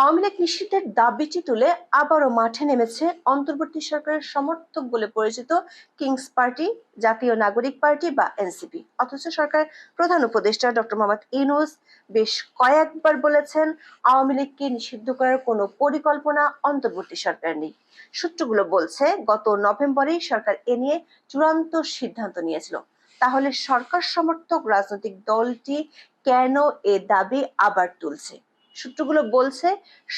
আওয়ামী লীগ নিষিদ্ধের দাবিটি তুলে আবারও মাঠে নেমেছে অন্তর্বর্তী সরকারের সমর্থক বলে পরিচিত কিংস পার্টি, জাতীয় নাগরিক পার্টি বা এনসিপি। অথচ সরকার প্রধান উপদেষ্টা ডক্টর মোহাম্মদ ইউনুস বেশ কয়েকবার বলেছেন, আওয়ামী লীগকে নিষিদ্ধ করার কোনো পরিকল্পনা অন্তর্বর্তী সরকার নেই। সূত্রগুলো বলছে, গত নভেম্বরেই সরকার এ নিয়ে চূড়ান্ত সিদ্ধান্ত নিয়েছিল। তাহলে সরকার সমর্থক রাজনৈতিক দলটি কেন এ দাবি আবার তুলছে? সূত্রগুলো বলছে,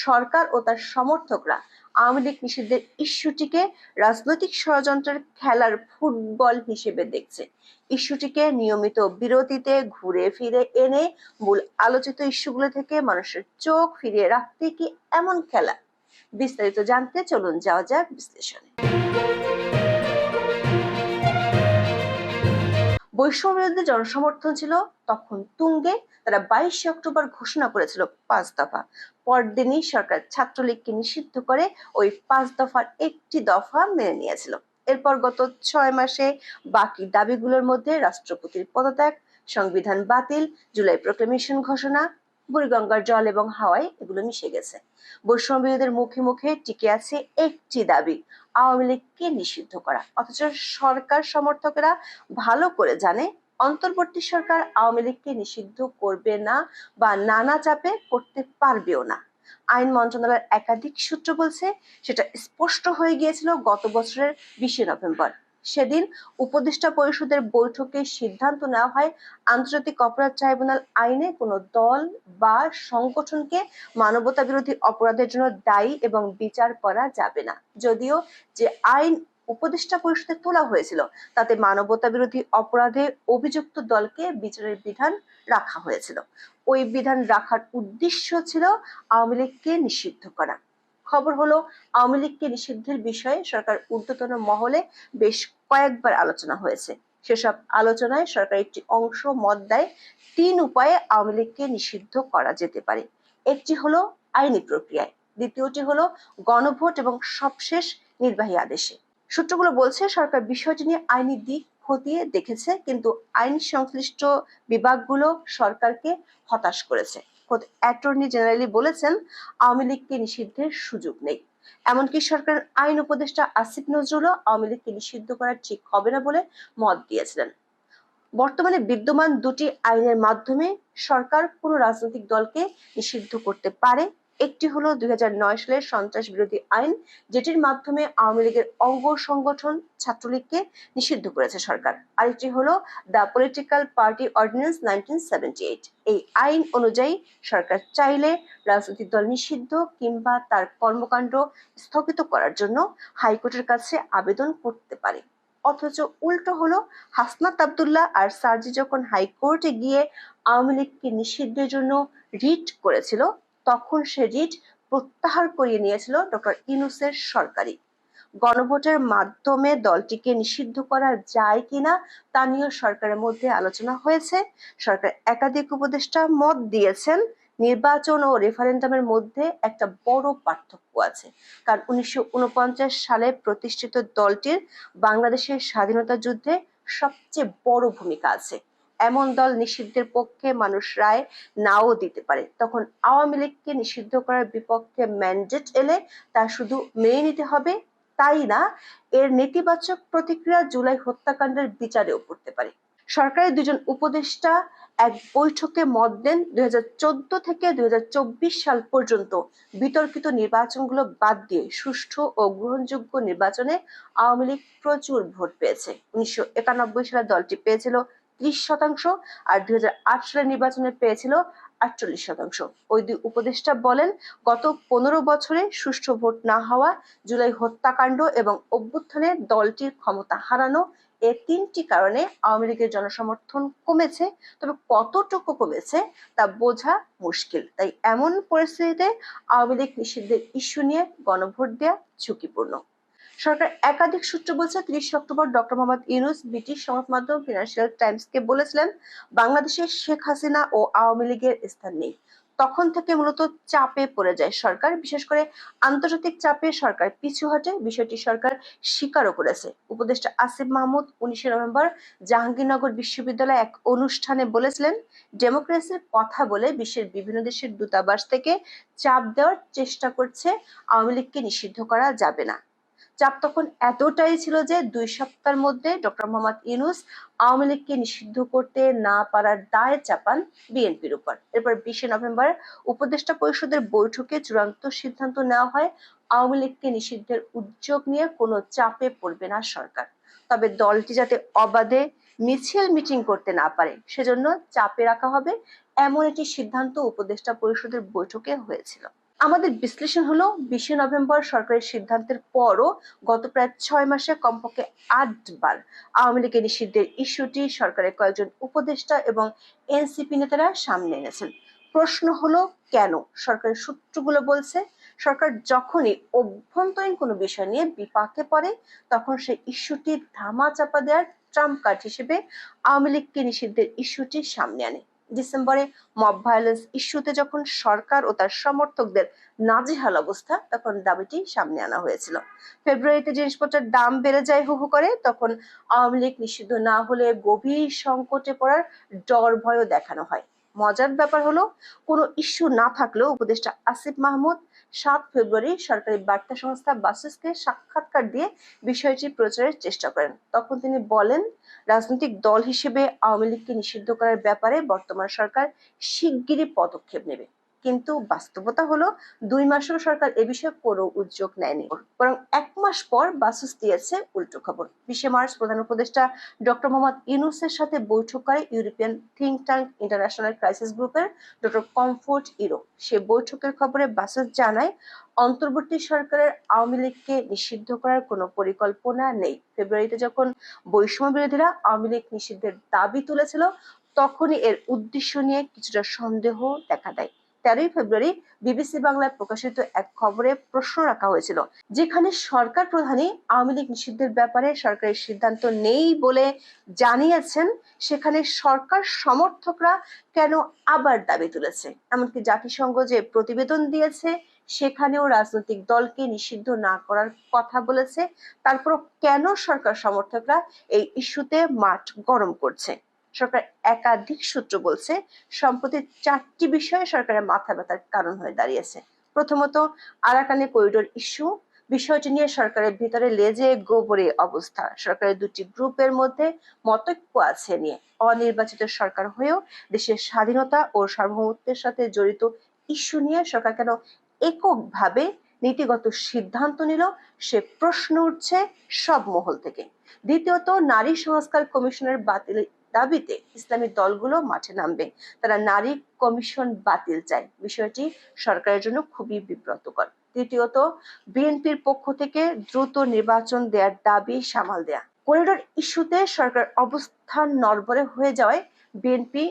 সরকার ও তার সমর্থকরা আওয়ামী লীগ নিষিদ্ধের ইস্যুটিকে রাজনৈতিক ষড়যন্ত্রের খেলার ফুটবল হিসেবে দেখছে। ইস্যুটিকে নিয়মিত বিরতিতে ঘুরে ফিরে এনে মূল আলোচিত ইস্যুগুলো থেকে মানুষের চোখ ফিরিয়ে রাখতে কি এমন খেলা? বিস্তারিত জানতে চলুন, যাওয়া যাক বিশ্লেষণে। বৈষম্য বিরোধী জনসমর্থন ছিল তখন তুঙ্গে তারা বাইশে অক্টোবর ঘোষণা করেছিল পাঁচ দফা। পরদিনই সরকার ছাত্রলীগকে নিষিদ্ধ করে ওই পাঁচ দফার একটি দফা মেনে নিয়েছিল। এরপর গত ছয় মাসে বাকি দাবিগুলোর মধ্যে রাষ্ট্রপতির পদত্যাগ, সংবিধান বাতিল, জুলাই প্রোক্লেমেশন ঘোষণা, বুড়িগঙ্গার জল এবং হাওয়ায় এগুলো মিশে গেছে। বৈষম্য বিরোধীর মুখে মুখে টিকে আছে একটি দাবি আওয়ামী লীগকে নিষিদ্ধ করা। অথচ সরকার সমর্থকেরা ভালো করে জানে, অন্তর্বর্তী সরকার আওয়ামী লীগকে নিষিদ্ধ করবে না বা নানা চাপে করতে পারবেও না। আইন মন্ত্রণালয়ের একাধিক সূত্র বলছে, সেটা স্পষ্ট হয়ে গিয়েছিল গত বছরের বিশে নভেম্বর। সেদিন উপদেষ্টা পরিষদের বৈঠকে সিদ্ধান্ত নেওয়া হয়, আন্তর্জাতিক অপরাধ ট্রাইব্যুনাল আইনে কোনো দল বা সংগঠনকে মানবতা বিরোধী অপরাধের জন্য দায়ী এবং বিচার করা যাবে না। যদিও যে আইন উপদেষ্টা পরিষদে তোলা হয়েছিল, তাতে মানবতা বিরোধী অপরাধে অভিযুক্ত দলকে বিচারের বিধান রাখা হয়েছিল। ওই বিধান রাখার উদ্দেশ্য ছিল আওয়ামী লীগকে নিষিদ্ধ করা। খবর হলো, আওয়ামী লীগকে নিষিদ্ধের বিষয়ে সরকার ঊর্ধ্বতন মহলে বেশ কয়েকবার আলোচনা হয়েছে। সেসব আলোচনায় সরকার একটি অংশ মত দেয়, তিন উপায়ে আওয়ামী লীগকে নিষিদ্ধ করা যেতে পারে। একটি হলো আইনি প্রক্রিয়ায়, দ্বিতীয়টি হলো গণভোট এবং সবশেষ নির্বাহী আদেশে। সূত্রগুলো বলছে, সরকার বিষয়টি নিয়ে আইনি দিক খতিয়ে দেখেছে, কিন্তু আইন সংশ্লিষ্ট বিভাগগুলো সরকারকে হতাশ করেছে। খোদ অ্যাটর্নি জেনারেলি বলেছেন, আওয়ামী লীগকে নিষিদ্ধের সুযোগ নেই। এমনকি সরকারের আইন উপদেষ্টা আসিফ নজরুলও আওয়ামী লীগকে নিষিদ্ধ করা ঠিক হবে না বলে মত দিয়েছিলেন। বর্তমানে বিদ্যমান দুটি আইনের মাধ্যমে সরকার কোনো রাজনৈতিক দলকে নিষিদ্ধ করতে পারে একটি হলো দুই হাজার নয় সালের সন্ত্রাস বিরোধী আইন, যেটির মাধ্যমে আওয়ামী লীগের অঙ্গ সংগঠন ছাত্রলীগকে নিষিদ্ধ করেছে সরকার। আরেকটি হলো the political party ordinance nineteen এই আইন অনুযায়ী সরকার চাইলে রাজনৈতিক দল নিষিদ্ধ কিংবা তার কর্মকাণ্ড স্থগিত করার জন্য হাইকোর্টের কাছে আবেদন করতে পারে। অথচ উল্টো হলো হাসনাত আবদুল্লাহ আর সার্জি যখন হাইকোর্টে গিয়ে আওয়ামী লীগকে নিষিদ্ধের জন্য রিট করেছিল তখন সে রিট প্রত্যাহার করিয়ে নিয়েছিল ডক্টর ইনুসের সরকারি গণভোটের মাধ্যমে দলটিকে নিষিদ্ধ করা যায় কিনা তা নিয়ে সরকারের মধ্যে আলোচনা হয়েছে। সরকার একাধিক উপদেষ্টা মত দিয়েছেন। নির্বাচন ও রেফারেন্ডামের মধ্যে একটা বড় পার্থক্য আছে। কারণ উনিশশো উনপঞ্চাশ সালে প্রতিষ্ঠিত দলটির বাংলাদেশের স্বাধীনতা যুদ্ধে সবচেয়ে বড় ভূমিকা আছে। এমন দল নিষিদ্ধের পক্ষে মানুষ রায় নাও দিতে পারে। তখন আওয়ামী লীগকে নিষিদ্ধ করার বিপক্ষে ম্যান্ডেট এলে তা শুধু মেনে নিতে হবে, তাই না? এর নেতিবাচক প্রতিক্রিয়া জুলাই হত্যাকাণ্ডের বিচারেও পড়তে পারে। সরকারের দুজন উপদেষ্টা এক বৈঠকে মত দেন দুই হাজার চোদ্দ থেকে দুই হাজার চব্বিশ সাল পর্যন্ত। বিতর্কিত নির্বাচনগুলো বাদ দিয়ে সুষ্ঠু ও গ্রহণযোগ্য নির্বাচনে আওয়ামী লীগ প্রচুর ভোট পেয়েছে। উনিশশো একানব্বই সালে দলটি পেয়েছিল ত্রিশ শতাংশ আর দুই হাজার আট সালের নির্বাচনে পেয়েছিল আটচল্লিশ শতাংশ। ওই দুই উপদেষ্টা বলেন, গত পনেরো বছরে সুষ্ঠু ভোট না হওয়া, জুলাই হত্যাকাণ্ড এবং অভ্যুত্থানে দলটির ক্ষমতা হারানো এ তিনটি কারণে আওয়ামী লীগের জনসমর্থন কমেছে। তবে কতটুকু কমেছে তা বোঝা মুশকিল। তাই এমন পরিস্থিতিতে আওয়ামী লীগ নিষিদ্ধের ইস্যু নিয়ে গণভোট দেওয়া ঝুঁকিপূর্ণ। সরকার একাধিক সূত্র বলছে ত্রিশ অক্টোবর ডক্টর মোহাম্মদ ইউনুস ব্রিটিশ সংবাদ মাধ্যম ফিনান্সিয়াল টাইমসকে বলেছিলেন বাংলাদেশের শেখ হাসিনা ও আওয়ামী লীগের স্থান নেই। তখন থেকে মূলত চাপে পড়ে যায় সরকার, বিশেষ করে আন্তর্জাতিক চাপে সরকার পিছু হটে। বিষয়টি সরকার স্বীকারও করেছে। উপদেষ্টা আসিফ মাহমুদ উনিশে নভেম্বর জাহাঙ্গীরনগর বিশ্ববিদ্যালয়ে এক অনুষ্ঠানে বলেছিলেন, ডেমোক্রেসির কথা বলে বিশ্বের বিভিন্ন দেশের দূতাবাস থেকে চাপ দেওয়ার চেষ্টা করছে। আওয়ামী লীগকে নিষিদ্ধ করা যাবে না। চাপ তখন এতটাই ছিল যে দুই সপ্তাহের মধ্যে ডক্টর মোহাম্মদ ইউনুস আওয়ামী লীগকে নিষিদ্ধ করতে না পারার দায় চাপান বিএনপির উপর। এরপর বিশে নভেম্বর উপদেষ্টা পরিষদের বৈঠকে চূড়ান্ত সিদ্ধান্ত নেওয়া হয়, আওয়ামী লীগকে নিষিদ্ধের উদ্যোগ নিয়ে কোনো চাপে পড়বে না সরকার। তবে দলটি যাতে অবাধে মিছিল মিটিং করতে না পারে, সেজন্য চাপে রাখা হবে এমন একটি সিদ্ধান্ত উপদেষ্টা পরিষদের বৈঠকে হয়েছিল। আমাদের বিশ্লেষণ হলো বিশে নভেম্বর সরকারের সিদ্ধান্তের পরও গত প্রায় ছয় মাসে কমপক্ষে আটবার আওয়ামী লীগের নিষিদ্ধের ইস্যুটি সরকারের কয়েকজন উপদেষ্টা এবং এনসিপি নেতারা সামনে এনেছেন। প্রশ্ন হলো কেন? সরকারের সূত্রগুলো বলছে, সরকার যখনই অভ্যন্তরীণ কোনো বিষয় নিয়ে বিপাকে পড়ে, তখন সেই ইস্যুটি ধামা চাপা দেওয়ার ট্রাম্প কার্ড হিসেবে আওয়ামী লীগকে নিষিদ্ধের ইস্যুটি সামনে আনে। ডিসেম্বরে মব ভায়োলেন্স ইস্যুতে যখন সরকার ও তার সমর্থকদের নাজিহাল অবস্থা, তখন দাবিটি সামনে আনা হয়েছিল। ফেব্রুয়ারিতে জিনিসপত্রের দাম বেড়ে যায় হু হু করে, তখন আওয়ামী লীগ নিষিদ্ধ না হলে গভীর সংকটে পড়ার ডর ভয়ও দেখানো হয়। মজার ব্যাপার হলো, কোনো ইস্যু না থাকলেও উপদেষ্টা আসিফ মাহমুদ সাত ফেব্রুয়ারি সরকারি বার্তা সংস্থা বাসেসকে সাক্ষাৎকার দিয়ে বিষয়টি প্রচারের চেষ্টা করেন। তখন তিনি বলেন, রাজনৈতিক দল হিসেবে আওয়ামী লীগকে নিষিদ্ধ করার ব্যাপারে বর্তমান সরকার শিগগিরই পদক্ষেপ নেবে। কিন্তু বাস্তবতা হলো দুই মাসেও সরকার এ বিষয়ে কোনো উদ্যোগ নেয়নি। বরং এক মাস পর বাসুস দিয়েছে উল্টো খবর। বিশে মার্চ প্রধান উপদেষ্টা ডক্টর মোহাম্মদ ইউনুসের সাথে বৈঠক করে European think tank international crisis গ্রুপের ডক্টর কমফোর্ট ইরো। সে বৈঠকের খবরে বাসুস জানায়, অন্তর্বর্তী সরকারের আওয়ামী লীগকে নিষিদ্ধ করার কোনো পরিকল্পনা নেই। ফেব্রুয়ারিতে যখন বৈষম্য বিরোধীরা আওয়ামী লীগ নিষিদ্ধের দাবি তুলেছিল, তখনই এর উদ্দেশ্য নিয়ে কিছুটা সন্দেহ দেখা দেয়। তেরোই ফেব্রুয়ারি বিবিসি বাংলায় প্রকাশিত এক খবরে প্রশ্ন রাখা হয়েছিল, যেখানে সরকার প্রধানই আওয়ামী লীগ নিষিদ্ধের ব্যাপারে সরকারের সিদ্ধান্ত নেই বলে জানিয়েছেন। সেখানে সরকার সমর্থকরা কেন আবার দাবি তুলেছে? এমনকি জাতিসংঘ যে প্রতিবেদন দিয়েছে, সেখানেও রাজনৈতিক দলকে নিষিদ্ধ না করার কথা বলেছে। তারপর কেন সরকার সমর্থকরা এই ইস্যুতে মাঠ গরম করছে? সরকার একাধিক সূত্র বলছে সম্প্রতি চারটি বিষয়ে সরকারের মাথা ব্যথার কারণ হয়ে দাঁড়িয়েছে। প্রথমত আরাকানে করিডোর ইস্যু বিষয়টি নিয়ে সরকারের ভিতরে লেজে গোবরে অবস্থা। সরকারের দুটি গ্রুপের মধ্যে মতৈক্য আছে নিয়ে। অনির্বাচিত সরকার হয়েও দেশের স্বাধীনতা ও সার্বভৌমত্বের সাথে জড়িত ইস্যু নিয়ে সরকার কেন এককভাবে নীতিগত সিদ্ধান্ত নিল, সে প্রশ্ন উঠছে সব মহল থেকে। দ্বিতীয়ত, নারী সংস্কার কমিশনের বাতিল দাবিতে ইসলামী দলগুলো মাঠে নামবে। তারা নারী কমিশন বাতিল চায়। বিষয়টি সরকারের জন্য খুবই বিব্রতকর। তৃতীয়ত বিএনপির পক্ষ থেকে দ্রুত নির্বাচন দেওয়ার দাবি সামাল দেয়া। করিডোর ইস্যুতে সরকার অবস্থান নরবরে হয়ে যাওয়ায় বিএনপি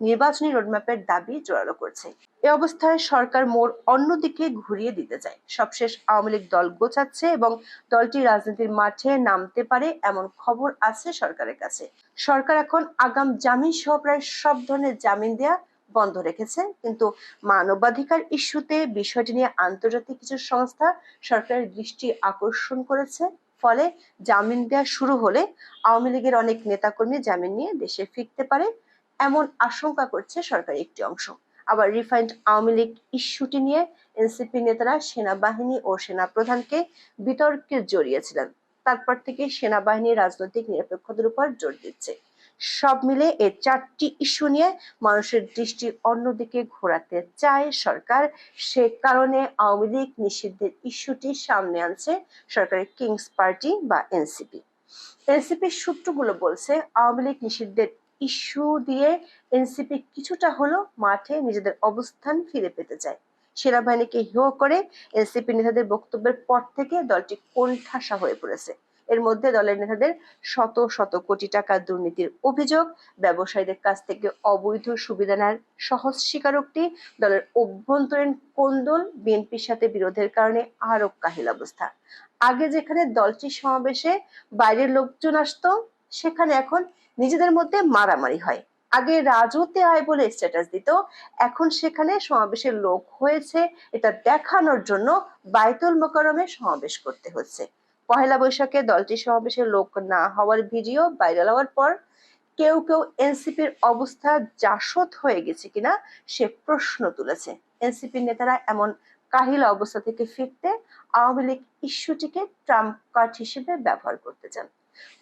নির্বাচনী রোডম্যাপের দাবি জোরালো করছে। এ অবস্থায় সরকার মোড় অন্যদিকে ঘুরিয়ে দিতে চায়। সবশেষ আওয়ামী লীগ দল গোছাচ্ছে এবং দলটি রাজনীতির মাঠে নামতে পারে এমন খবর আছে সরকারের কাছে। সরকার এখন আগাম জামিন সহ প্রায় সব ধরনের জামিন দেয়া বন্ধ রেখেছে। কিন্তু মানবাধিকার ইস্যুতে বিষয়টি নিয়ে আন্তর্জাতিক কিছু সংস্থা সরকারের দৃষ্টি আকর্ষণ করেছে। ফলে জামিন দেওয়া শুরু হলে আওয়ামী লীগের অনেক নেতাকর্মী জামিন নিয়ে দেশে ফিরতে পারে। এমন আশঙ্কা করছে সরকারি একটি অংশ। আবার রিফাইন্ড আওয়ামী লীগ ইস্যুটি নিয়ে এনসিপি নেতারা সেনাবাহিনী ও সেনাপ্রধানকে বিতর্কে জড়িয়েছিলেন। তারপর থেকে সেনাবাহিনী রাজনৈতিক নিরপেক্ষতার উপর জোর দিচ্ছে। সব মিলে এই চারটি ইস্যু নিয়ে মানুষের দৃষ্টি অন্যদিকে ঘোরাতে চায় সরকার। সে কারণে আওয়ামী লীগ নিষিদ্ধের ইস্যুটি সামনে আনছে সরকারের কিংস পার্টি বা এনসিপি। এনসিপির সূত্রগুলো বলছে, আওয়ামী লীগ নিষিদ্ধের ইস্যু দিয়ে এনসিপি কিছুটা হলো মাঠে নিজেদের অবস্থান ফিরে পেতে চায়। সেনাবাহিনীকে হেয় করে এনসিপি নেতাদের বক্তব্যের পর থেকে দলটি কোণঠাসা হয়ে পড়েছে। এর মধ্যে দলের নেতাদের শত শত কোটি টাকা দুর্নীতির অভিযোগ, ব্যবসায়ীদের কাছ থেকে অবৈধ সুবিধা নেওয়ার সহজ স্বীকারোক্তি, দলের অভ্যন্তরীণ কোন্দল বিএনপির সাথে বিরোধের কারণে আরও কাহিল অবস্থা। আগে যেখানে দলটির সমাবেশে বাইরের লোকজন আসতো, সেখানে এখন নিজেদের মধ্যে মারামারি হয়। আগে রাজতে আয় বলে স্ট্যাটাস দিত, এখন সেখানে সমাবেশের লোক হয়েছে। এটা দেখানোর জন্য বাইতুল মোকারমে সমাবেশ করতে হচ্ছে। পহেলা বৈশাখে দলটি সমাবেশের লোক না হওয়ার ভিডিও ভাইরাল হওয়ার পর কেউ কেউ এনসিপির অবস্থা জাসদ হয়ে গেছে কিনা সে প্রশ্ন তুলেছে। এনসিপির নেতারা এমন কাহিল অবস্থা থেকে ফিরতে আওয়ামী লীগ ইস্যুটিকে ট্রাম্প কার্ড হিসেবে ব্যবহার করতে চান।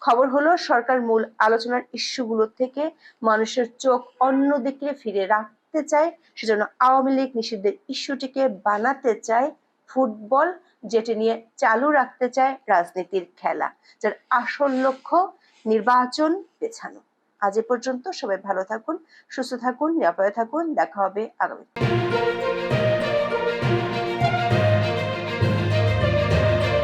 খবর হলো, সরকার মূল আলোচনার ইস্যুগুলো থেকে মানুষের চোখ অন্যদিকে ফিরে রাখতে চায়। সেজন্য আওয়ামী লীগ নিষিদ্ধের ইস্যুটিকে বানাতে চায় ফুটবল, যেটি নিয়ে চালু রাখতে চায় রাজনীতির খেলা, যার আসল লক্ষ্য নির্বাচন পেছানো। আজ এ পর্যন্ত সবাই ভালো থাকুন, সুস্থ থাকুন, নিরাপদে থাকুন, দেখা হবে আগামী